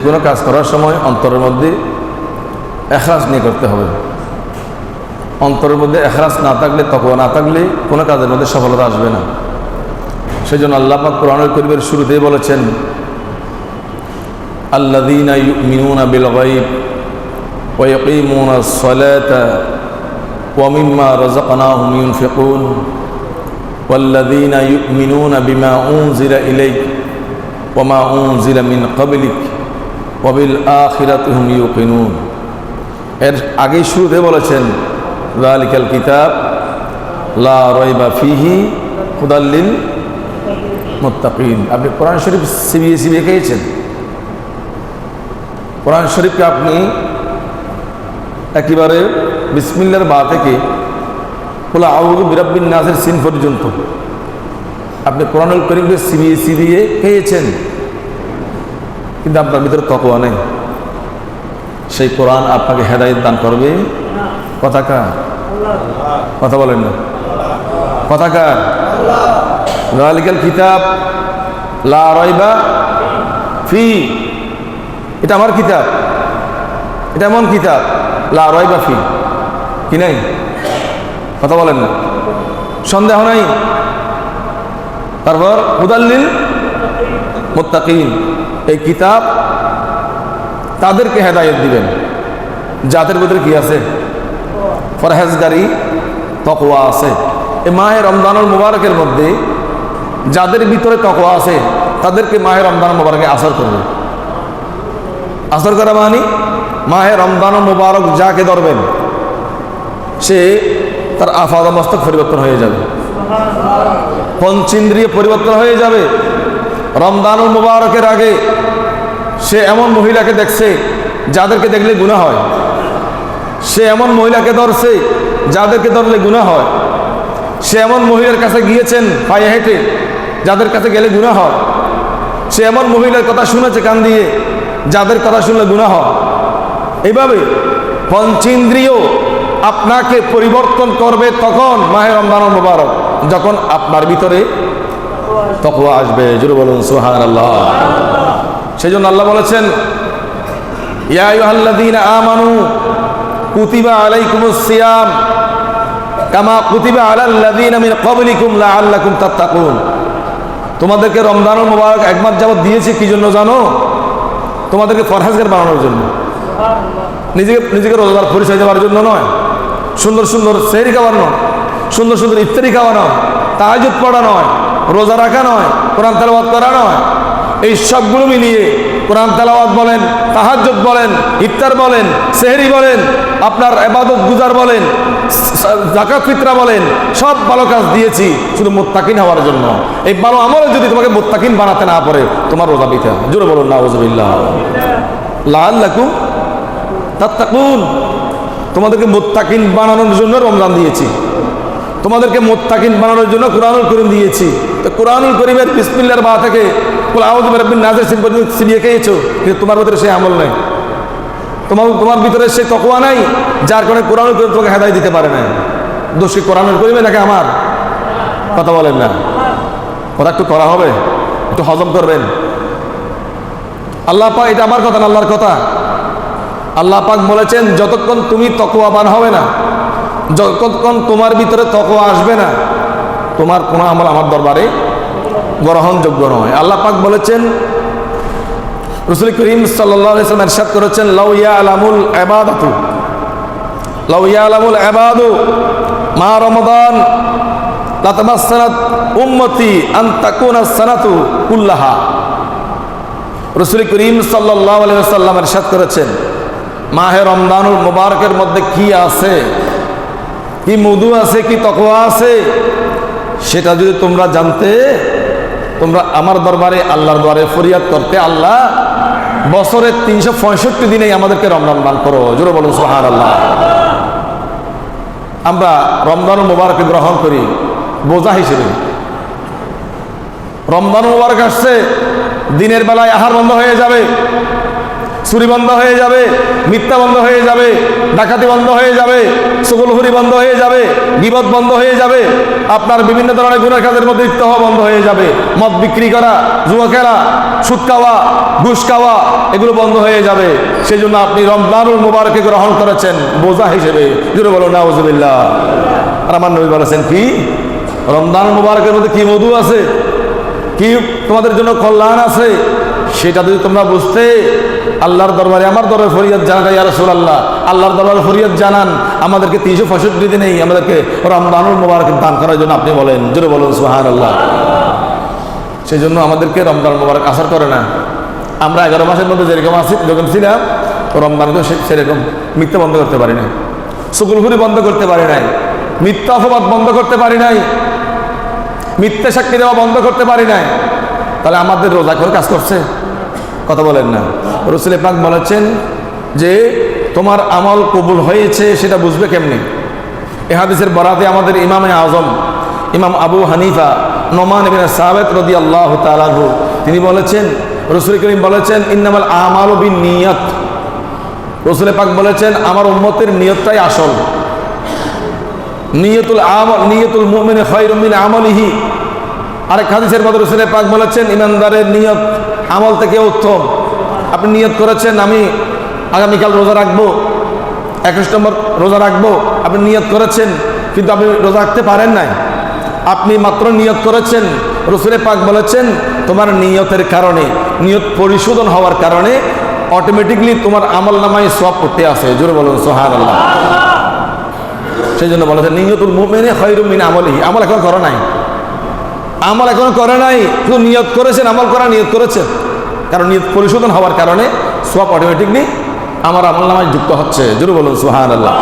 কোনো কাজ করার সময় অন্তরের মধ্যে এখরাস নিয়ে করতে হবে অন্তরের মধ্যে এখরাস না থাকলে তকওয়া না থাকলে কোনো কাজের মধ্যে সফলতা আসবে না সেই জন্য আল্লাহ পাক কোরআনুল করিমের শুরুতেই বলেছেন আল্লাযীনা ইউমিনুনা বিল গায়ব ওয়া ইয়াকিমুনা আস-সালাতা ওয়া মিম্মা রাযাকনাহুম ইউনফিকুন والذين يؤمنون بما أنزل إليك وما أنزل من قبلك অবিল আখিরাত হুম ইউ কিনুন এর আগেই শুরুতে বলেছেন লালিকাল কিতাব লা রয়বা ফিহি হুদাল্লিন মোত্তাকিন। আপনি কোরআন শরীফ সিবিএসি খেয়েছেন। কোরআন শরীফকে আপনি একেবারে বিসমিল্লার বা থেকে খোলা আউল বিরাব্বিন নাসের সিন পর্যন্ত আপনি কোরআনুল করিমকে সিবিএসি দিয়ে খেয়েছেন। কিন্তু আপনার ভিতরে তকওয়া নেই। সেই কোরআন আপনাকে হেদায়ত দান করবে। কথা কার? কথা বলেন না। কথা কার? জালিকাল কিতাব, লা রাইবা ফি। এটা আমার কিতাব। এটা এমন কিতাব, লা রাইবা ফি। কি নাই? কথা বলেন না। সন্দেহ নাই। তারপর হুদাল্লিল মোত্তাকিন। এই কিতাব তাদেরকে হেদায়ত দিবেন। যাদের ভিতরে কি আছে? ফরহেজগারি তকোয়া আছে। এই মাহে রমজানুল মুবারকের মধ্যে যাদের ভিতরে তকোয়া আছে, তাদেরকে মাহে রমজান মুবারকে আসর করবে। আসর করা মানে মাহে রমজান মুবারক যাকে ধরবেন, সে তার আফাদা মস্তক পরিবর্তন হয়ে যাবে। পঞ্চিন্দ্রিয় পরিবর্তন হয়ে যাবে। রমদানুল মুবারকের আগে সে এমন মহিলাকে দেখছে যাদেরকে দেখলে গুণা হয়। সে এমন মহিলাকে ধরছে যাদেরকে ধরলে গুণা হয়। সে এমন মহিলার কাছে গিয়েছেন পায়ে হেঁটে যাদের কাছে গেলে গুণা হয়। সে এমন মহিলার কথা শুনেছে কান দিয়ে যাদের কথা শুনলে গুণা হয়। এইভাবে পঞ্চেন্দ্রিয় আপনাকে পরিবর্তন করবে তখন মাহের রমজান মুবারক, যখন আপনার ভিতরে তকওয়া আসবে জুড়ে বলুন সুহান আল্লাহ সেই জন্য আল্লাহ বলেছেন, ইয়া আইয়ুহাল্লাযীনা আমানু কুতিবা আলাইকুমুস সিয়াম, কামা কুতিবা আলাল্লাযীনা মিন ক্বাবলিকুম লাআল্লাকুম তাত্তাকুন। তোমাদেরকে রমজানুল মুবারক এক মাস যাবত দিয়েছি, কি জন্য জানো? তোমাদেরকে ফরহাজগার বানানোর জন্য। নিজেকে নিজেকে রোজগার পরিচয় দেওয়ার জন্য নয়। সুন্দর সুন্দর সেহরি খাওয়ার নয় সুন্দর সুন্দর ইফতারি খাওয়া নয় তাহাজুদ পড়া নয় রোজা রাখা নয়, কোরআন তেলাওয়াত করা নয়। এই সবগুলো মিলিয়ে কোরআন তেলাওয়াত বলেন তাহাজুদ বলেন, ইফতার বলেন, সেহরি বলেন, আপনার এবাদত গুজার বলেন জাকাত ফিতরা বলেন, সব ভালো কাজ দিয়েছি, শুধু মোত্তাকিন হওয়ার জন্য। এই ভালো আমলে যদি তোমাকে মোত্তাকিন বানাতে না পারে, তোমার রোজা বিথা জোরে বলুন না ওজবিল্লাহ লাল লাকুম তাত্তাকুন। তোমাদেরকে মোত্তাকিন বানানোর জন্য রমজান দিয়েছি। তোমাদেরকে মোত্তাকিন বানানোর জন্য কোরআনুল করিম দিয়েছি। তো কোরআনুল করিমের বিসমিল্লার বা থেকে নাজের পর্যন্ত সিবিয়ে খেয়েছো, কিন্তু তোমার ভিতরে সেই আমল নেই। তোমার তোমার ভিতরে সেই তকোয়া নাই, যার কারণে কোরআনুল করিম তোমাকে হেদায় দিতে পারে না দোষী কোরআনুল করিমে নাকি আমার? কথা বলেন না। কথা একটু করা হবে, একটু হজম করবেন। আল্লাহ পা এটা আমার কথা না, আল্লাহর কথা। আল্লাহ পাক বলেছেন, যতক্ষণ তুমি তকোয়াবান হবে না যতক্ষণ তোমার ভিতরে তকোয়া আসবে না, তোমার কোনো আমল আমার দরবারে গ্রহণযোগ্য নয়। আল্লাহ পাক বলেছেন, রসুল করিম সাল্লাম এরশাদ করেছেন লাউয়া আলামুল এবাদাতু লাউয়া আলামুল এবাদু মা রমদান লাতামাসানাত উম্মতি আন তাকুনা সানাতু কুল্লাহা। রসুল করিম সাল্লাহ আলাইসাল্লাম এরশাদ করেছেন, মাহে রমদানুল মুবারকের মধ্যে কি আছে? কি মধু আছে, কি তকোয়া আছে, সেটা যদি তোমরা জানতে, তোমরা আমার দরবারে, আল্লাহর দরবারে ফরিয়াদ করতে, আল্লাহ বছরের তিনশো পঁয়ষট্টি দিনেই আমাদেরকে রমজান দান করো। জোরে বলুন সোহার আল্লাহ আমরা রমজানুল মুবারকে গ্রহণ করি, বোঝা হিসেবে। রমজান মুবারক আসছে, দিনের বেলায় আহার বন্ধ হয়ে যাবে। চুরি বন্ধ হয়ে যাবে, মিথ্যা বন্ধ হয়ে যাবে, ডাকাতি বন্ধ হয়ে যাবে সুগলহুরি বন্ধ হয়ে যাবে, বিপদ বন্ধ হয়ে যাবে, আপনার বিভিন্ন ধরনের গুণের কাজের মধ্যে হওয়া বন্ধ হয়ে যাবে। মদ বিক্রি করা, জুয়া খেলা, সুদ খাওয়া, ঘুষ খাওয়া, এগুলো বন্ধ হয়ে যাবে। সেই জন্য আপনি রমজানুল মুবারকে গ্রহণ করেছেন বোঝা হিসেবে। জুড়ে বলো, নাউজুবিল্লাহ। আর আমার নবী বলেছেন কি? রমজানুল মুবারকের মধ্যে কি মধু আছে? কি তোমাদের জন্য কল্যাণ আছে? সেটা যদি তোমরা বুঝতে আল্লাহর দরবারে, আমার দরবারে ফরিয়াদ জানাটা ইয়া রাসূল আল্লাহ আল্লাহর দরবারে ফরিয়াদ জানান, আমাদেরকে তিনশো পঁয়ষট্টি দিনেই আমাদেরকে রমজানুল মুবারক দান করার জন্য আপনি বলেন। জোরে বলুন সুহান আল্লাহ সেই জন্য আমাদেরকে রমজান মুবারক আসার করে না। আমরা এগারো মাসের মধ্যে যেরকম আছি, যখন ছিলাম, রমজান তো সেরকম মিথ্যা বন্ধ করতে পারি নাই। সুকুলঘুরি বন্ধ করতে পারি নাই। মিথ্যা অপবাদ বন্ধ করতে পারি নাই। মিথ্যে সাক্ষী দেওয়া বন্ধ করতে পারি নাই। তাহলে আমাদের রোজা করে কাজ করছে? কথা বলেন না। রসুল পাক বলেছেন যে, তোমার আমল কবুল হয়েছে, সেটা বুঝবে কেমনি? এ হাদিসের বরাতে আমাদের ইমামে আজম, ইমাম আবু হানিফা, নোমান ইবিন রদি আল্লাহ তালাহু তিনি বলেছেন, রসুল করিম বলেছেন, ইন্নামাল আমাল বিন নিয়ত রসুল পাক বলেছেন, আমার উম্মতের নিয়তটাই আসল। নিয়তুল আমল, নিয়তুল মুমিনে খৈরুমিন আমলিহি। আরেক হাদিসের মধ্যে রসুল পাক বলেছেন, ইমানদারের নিয়ত আমল থেকে উত্তম। আপনি নিয়ত করেছেন, আমি আগামীকাল রোজা রাখব। একুশ নম্বর, রোজা রাখব। আপনি নিয়ত করেছেন, কিন্তু আপনি রোজা রাখতে পারেন নাই। আপনি মাত্র নিয়ত করেছেন রসুলে পাক বলেছেন, তোমার নিয়তের কারণে, নিয়ত পরিশোধন হওয়ার কারণে অটোমেটিকলি তোমার আমল নামায় সব করতে আসে জোরে বলুন সোহান আল্লাহ সেই জন্য বলেছে নিয়তুল মুমিনে খৈরুমিন আমলিহি। আমল এখন করে নাই। আমল এখনও করে নাই, শুধু নিয়ত করেছেন, আমল করা, নিয়ত করেছেন। কারণ নিয়ত পরিশোধন হওয়ার কারণে সব অটোমেটিকলি আমার আমল নামায় যুক্ত হচ্ছে। জরুর বলুন সুহান আল্লাহ